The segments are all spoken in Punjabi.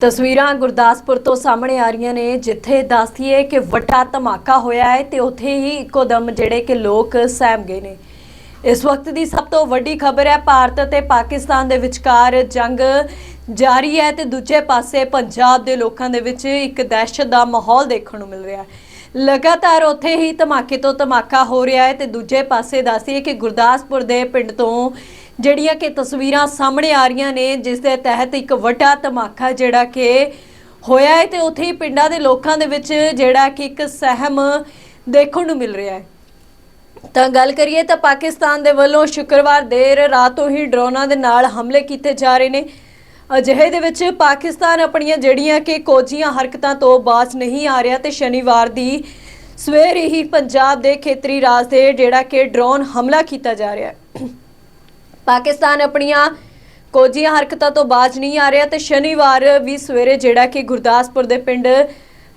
ਤਸਵੀਰਾਂ ਗੁਰਦਾਸਪੁਰ ਤੋਂ ਸਾਹਮਣੇ ਆ ਰਹੀਆਂ ਨੇ, ਜਿੱਥੇ ਦੱਸਦੀਏ ਕਿ ਵੱਡਾ ਧਮਾਕਾ ਹੋਇਆ ਹੈ ਤੇ ਉੱਥੇ ਹੀ ਇੱਕੋ ਦਮ ਜਿਹੜੇ ਕਿ ਲੋਕ ਸਹਿਮ ਗਏ ਨੇ। ਇਸ ਵਕਤ ਦੀ ਸਭ ਤੋਂ ਵੱਡੀ ਖਬਰ ਹੈ, ਭਾਰਤ ਅਤੇ ਪਾਕਿਸਤਾਨ ਦੇ ਵਿਚਕਾਰ ਜੰਗ ਜਾਰੀ ਹੈ ਤੇ ਦੂਜੇ ਪਾਸੇ ਪੰਜਾਬ ਦੇ ਲੋਕਾਂ ਦੇ ਵਿੱਚ ਇੱਕ ਦਹਿਸ਼ਤ ਦਾ ਮਾਹੌਲ ਦੇਖਣ ਨੂੰ ਮਿਲ ਰਿਹਾ ਹੈ। ਲਗਾਤਾਰ ਉੱਥੇ ਹੀ ਧਮਾਕੇ ਤੋਂ ਧਮਾਕਾ ਹੋ ਰਿਹਾ ਹੈ ਤੇ ਦੂਜੇ ਪਾਸੇ ਦੱਸੀਏ ਕਿ ਗੁਰਦਾਸਪੁਰ ਦੇ ਪਿੰਡ ਤੋਂ ਜਿਹੜੀਆਂ ਕਿ ਤਸਵੀਰਾਂ ਸਾਹਮਣੇ ਆ ਰਹੀਆਂ ਨੇ, ਜਿਸ ਦੇ ਤਹਿਤ ਇੱਕ ਵੱਡਾ ਧਮਾਕਾ ਜਿਹੜਾ ਕਿ ਹੋਇਆ ਹੈ ਤੇ ਉੱਥੇ ਹੀ ਪਿੰਡਾਂ ਦੇ ਲੋਕਾਂ ਦੇ ਵਿੱਚ ਜਿਹੜਾ ਕਿ ਇੱਕ ਸਹਿਮ ਦੇਖਣ ਨੂੰ ਮਿਲ ਰਿਹਾ ਹੈ। ਤਾਂ ਗੱਲ ਕਰੀਏ ਤਾਂ ਪਾਕਿਸਤਾਨ ਦੇ ਵੱਲੋਂ ਸ਼ੁੱਕਰਵਾਰ ਦੇਰ ਰਾਤੋਂ ਹੀ ਡਰੋਨਾਂ ਦੇ ਨਾਲ ਹਮਲੇ ਕੀਤੇ ਜਾ ਰਹੇ ਨੇ। ਅਜਿਹੇ ਦੇ ਵਿੱਚ ਪਾਕਿਸਤਾਨ ਆਪਣੀਆਂ ਜਿਹੜੀਆਂ ਕਿ ਕੋਝੀਆਂ ਹਰਕਤਾਂ ਤੋਂ ਬਾਜ਼ ਨਹੀਂ ਆ ਰਿਹਾ ਤੇ ਸ਼ਨੀਵਾਰ ਦੀ ਸਵੇਰ ਹੀ ਪੰਜਾਬ ਦੇ ਖੇਤਰੀ ਰਾਜ 'ਤੇ ਜਿਹੜਾ ਕਿ ਡਰੋਨ ਹਮਲਾ ਕੀਤਾ ਜਾ ਰਿਹਾ ਹੈ। ਪਾਕਿਸਤਾਨ ਆਪਣੀਆਂ ਕੋਝੀਆਂ ਹਰਕਤਾਂ ਤੋਂ ਬਾਜ਼ ਨਹੀਂ ਆ ਰਿਹਾ ਤੇ ਸ਼ਨੀਵਾਰ ਵੀ ਸਵੇਰੇ ਜਿਹੜਾ ਕਿ ਗੁਰਦਾਸਪੁਰ ਦੇ ਪਿੰਡ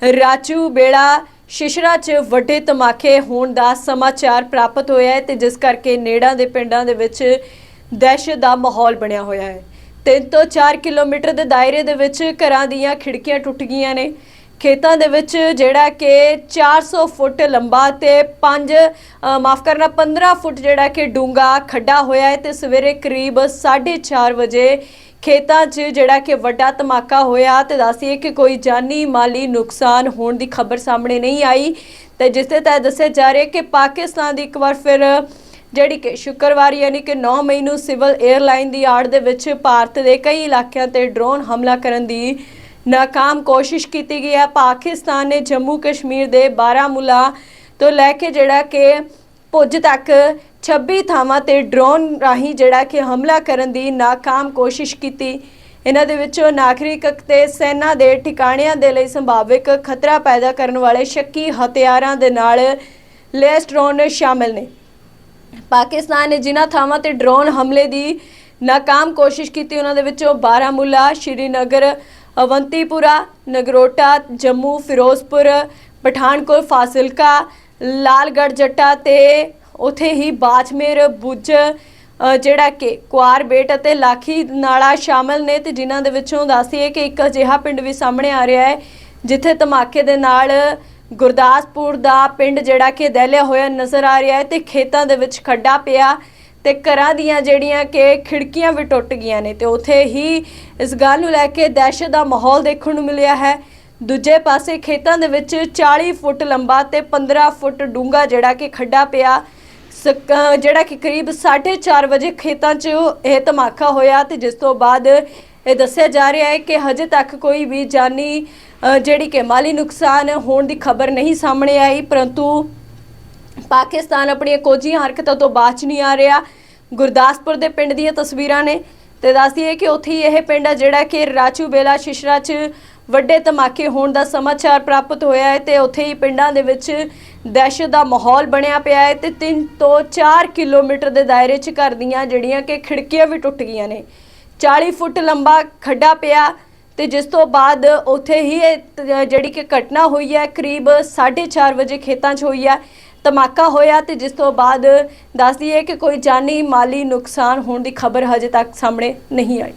ਰਾਚੂ ਬੇੜਾ ਸ਼ਿਸ਼ਰਾ 'ਚ ਵੱਡੇ ਧਮਾਕੇ ਹੋਣ ਦਾ ਸਮਾਚਾਰ ਪ੍ਰਾਪਤ ਹੋਇਆ ਹੈ ਤੇ ਜਿਸ ਕਰਕੇ ਨੇੜਾਂ ਦੇ ਪਿੰਡਾਂ ਦੇ ਵਿੱਚ ਦਹਿਸ਼ਤ ਦਾ ਮਾਹੌਲ ਬਣਿਆ ਹੋਇਆ ਹੈ। 3 ਤੋਂ 4 ਕਿਲੋਮੀਟਰ ਦੇ ਦਾਇਰੇ ਦੇ ਵਿੱਚ ਘਰਾਂ ਦੀਆਂ ਖਿੜਕੀਆਂ ਟੁੱਟ ਗਈਆਂ ਨੇ। ਖੇਤਾਂ ਦੇ ਵਿੱਚ ਜਿਹੜਾ ਕਿ 400 ਫੁੱਟ ਲੰਬਾ ਤੇ 5 ਮਾਫ ਕਰਨਾ 15 ਫੁੱਟ ਜਿਹੜਾ ਕਿ ਡੂੰਗਾ ਖੱਡਾ ਹੋਇਆ ਹੈ ਤੇ ਸਵੇਰੇ ਕਰੀਬ 4:30 ਵਜੇ ਖੇਤਾਂ 'ਚ ਜਿਹੜਾ ਕਿ ਵੱਡਾ ਧਮਾਕਾ ਹੋਇਆ ਤੇ ਦੱਸੀਏ ਕਿ ਕੋਈ ਜਾਨੀ ਮਾਲੀ ਨੁਕਸਾਨ ਹੋਣ ਦੀ ਖਬਰ ਸਾਹਮਣੇ ਨਹੀਂ ਆਈ ਤੇ ਜਿਸ ਦੇ ਤਹਿਤ ਦੱਸਿਆ ਜਾ ਰਿਹਾ ਕਿ ਪਾਕਿਸਤਾਨ ਦੀ ਇੱਕ ਵਾਰ ਫਿਰ ਜਿਹੜੀ ਕਿ ਸ਼ੁੱਕਰਵਾਰ ਯਾਨੀ ਕਿ 9 ਮਈ ਨੂੰ ਸਿਵਲ 에ਅਰਲਾਈਨ ਦੀ ਆੜ ਦੇ ਵਿੱਚ ਭਾਰਤ ਦੇ ਕਈ ਇਲਾਕਿਆਂ ਤੇ ਡਰੋਨ ਹਮਲਾ ਕਰਨ ਦੀ ਨਾਕਾਮ ਕੋਸ਼ਿਸ਼ ਕੀਤੀ ਗਈ ਹੈ। ਪਾਕਿਸਤਾਨ ਨੇ ਜੰਮੂ ਕਸ਼ਮੀਰ ਦੇ ਬਾਰਾਮੂਲਾ ਤੋਂ ਲੈ ਕੇ ਜਿਹੜਾ ਕਿ ਪੁੱਜ ਤੱਕ 26 ਥਾਵਾਂ ਤੇ ਡਰੋਨ ਰਾਹੀਂ ਜਿਹੜਾ ਕਿ ਹਮਲਾ ਕਰਨ ਦੀ ਨਾਕਾਮ ਕੋਸ਼ਿਸ਼ ਕੀਤੀ। ਇਹਨਾਂ ਦੇ ਵਿੱਚੋਂ ਨਾਗਰਿਕ ਤੇ ਸੈਨਾ ਦੇ ਠਿਕਾਣਿਆਂ ਦੇ ਲਈ ਸੰਭਾਵਿਕ ਖਤਰਾ ਪੈਦਾ ਕਰਨ ਵਾਲੇ ਸ਼ੱਕੀ ਹਥਿਆਰਾਂ ਦੇ ਨਾਲ ਲੈਸ ਡਰੋਨ ਸ਼ਾਮਲ ਨੇ। ਪਾਕਿਸਤਾਨ ਨੇ ਜਿਨ੍ਹਾਂ ਥਾਵਾਂ ਤੇ ਡਰੋਨ ਹਮਲੇ ਦੀ ਨਾਕਾਮ ਕੋਸ਼ਿਸ਼ ਕੀਤੀ, ਉਹਨਾਂ ਦੇ ਵਿੱਚੋਂ ਬਾਰਾਮੂਲਾ, ਸ਼੍ਰੀਨਗਰ ਅਵੰਤੀਪੁਰਾ, ਨਗਰੋਟਾ, ਜੰਮੂ, ਫਿਰੋਜ਼ਪੁਰ, ਪਠਾਨਕੋਟ ਫਾਜ਼ਿਲਕਾ ਲਾਲਗੜ੍ਹ, ਜੱਟਾ ਤੇ ਉਥੇ ਹੀ ਬਾਜਮੇਰ, ਬੁੱਜ ਜਿਹੜਾ ਕਿ ਕੁਆਰਬੇਟ ਅਤੇ ਲਾਖੀ ਨਾਲਾ ਸ਼ਾਮਲ ਨੇ ਤੇ ਜਿਨ੍ਹਾਂ ਦੇ ਵਿੱਚੋਂ ਦੱਸੀਏ ਕਿ ਇੱਕ ਅਜਿਹਾ ਪਿੰਡ ਵੀ ਸਾਹਮਣੇ ਆ ਰਿਹਾ ਹੈ, ਜਿੱਥੇ ਧਮਾਕੇ ਦੇ ਨਾਲ ਗੁਰਦਾਸਪੁਰ ਦਾ ਪਿੰਡ ਜਿਹੜਾ ਕਿ ਦਹਿਲਿਆ ਹੋਇਆ ਨਜ਼ਰ ਆ ਰਿਹਾ ਹੈ ਤੇ ਖੇਤਾਂ ਦੇ ਵਿੱਚ ਖੱਡਾ ਪਿਆ। ਤੇ ਘਰਾਂ ਦੀਆਂ ਜਿਹੜੀਆਂ ਕਿ ਖਿੜਕੀਆਂ ਵੀ ਟੁੱਟ ਗਈਆਂ ਨੇ ਤੇ ਉਥੇ ਹੀ ਇਸ ਗੱਲ ਨੂੰ ਲੈ ਕੇ ਦਹਿਸ਼ਤ ਦਾ ਮਾਹੌਲ ਦੇਖਣ ਨੂੰ ਮਿਲਿਆ ਹੈ। ਦੂਜੇ ਪਾਸੇ ਖੇਤਾਂ ਦੇ ਵਿੱਚ 40 ਫੁੱਟ ਲੰਬਾ ਤੇ 15 ਫੁੱਟ ਡੂੰਘਾ ਜਿਹੜਾ ਕਿ ਖੱਡਾ ਪਿਆ। ਸਕ- ਜਿਹੜਾ ਕਿ ਕਰੀਬ 4:30 ਵਜੇ ਖੇਤਾਂ 'ਚ ਇਹ ਧਮਾਕਾ ਹੋਇਆ ਤੇ ਜਿਸ ਤੋਂ ਬਾਅਦ ਇਹ ਦੱਸਿਆ ਜਾ ਰਿਹਾ ਹੈ ਕਿ ਹਜੇ ਤੱਕ ਕੋਈ ਵੀ ਜਾਨੀ ਜਿਹੜੀ ਕਿ ਮਾਲੀ ਨੁਕਸਾਨ ਹੋਣ ਦੀ ਖਬਰ ਨਹੀਂ ਸਾਹਮਣੇ ਆਈ, ਪਰੰਤੂ ਪਾਕਿਸਤਾਨ ਆਪਣੀਆਂ ਕੋਝੀਆਂ ਹਰਕਤਾਂ ਤੋਂ ਬਾਚ ਨਹੀਂ ਆ ਰਿਹਾ। ਗੁਰਦਾਸਪੁਰ ਦੇ ਪਿੰਡ ਦੀਆਂ ਤਸਵੀਰਾਂ ਨੇ ਤੇ ਦੱਸਦੀ ਹੈ ਕਿ ਉੱਥੇ ਹੀ ਇਹ ਪਿੰਡ ਆ ਜਿਹੜਾ ਕਿ ਰਾਚੂ ਬੇਲਾ ਸ਼ਿਸ਼ਰਾ 'ਚ ਵੱਡੇ ਧਮਾਕੇ ਹੋਣ ਦਾ ਸਮਾਚਾਰ ਪ੍ਰਾਪਤ ਹੋਇਆ ਹੈ ਤੇ ਉੱਥੇ ਹੀ ਪਿੰਡਾਂ ਦੇ ਵਿੱਚ ਦਹਿਸ਼ਤ ਦਾ ਮਾਹੌਲ ਬਣਿਆ ਪਿਆ ਹੈ ਤੇ 3 ਤੋਂ 4 ਕਿਲੋਮੀਟਰ ਦੇ ਦਾਇਰੇ 'ਚ ਘਰ ਦੀਆਂ ਜਿਹੜੀਆਂ ਕਿ ਖਿੜਕੀਆਂ ਵੀ ਟੁੱਟ ਗਈਆਂ ਨੇ। 40 ਫੁੱਟ ਲੰਬਾ ਖੱਡਾ ਪਿਆ ਤੇ ਜਿਸ ਤੋਂ ਬਾਅਦ ਉੱਥੇ ਹੀ ਇਹ ਜਿਹੜੀ ਕਿ ਘਟਨਾ ਹੋਈ ਹੈ, ਕਰੀਬ 4:30 ਵਜੇ ਖੇਤਾਂ 'ਚ ਹੋਈ ਹੈ। ਧਮਾਕਾ ਹੋਇਆ ਤੇ ਜਿਸ ਤੋਂ ਬਾਅਦ ਦੱਸਦੀ ਹੈ ਕਿ ਕੋਈ ਜਾਨੀ ਮਾਲੀ ਨੁਕਸਾਨ ਹੋਣ ਦੀ ਖਬਰ ਹਜੇ ਤੱਕ ਸਾਹਮਣੇ ਨਹੀਂ ਆਈ।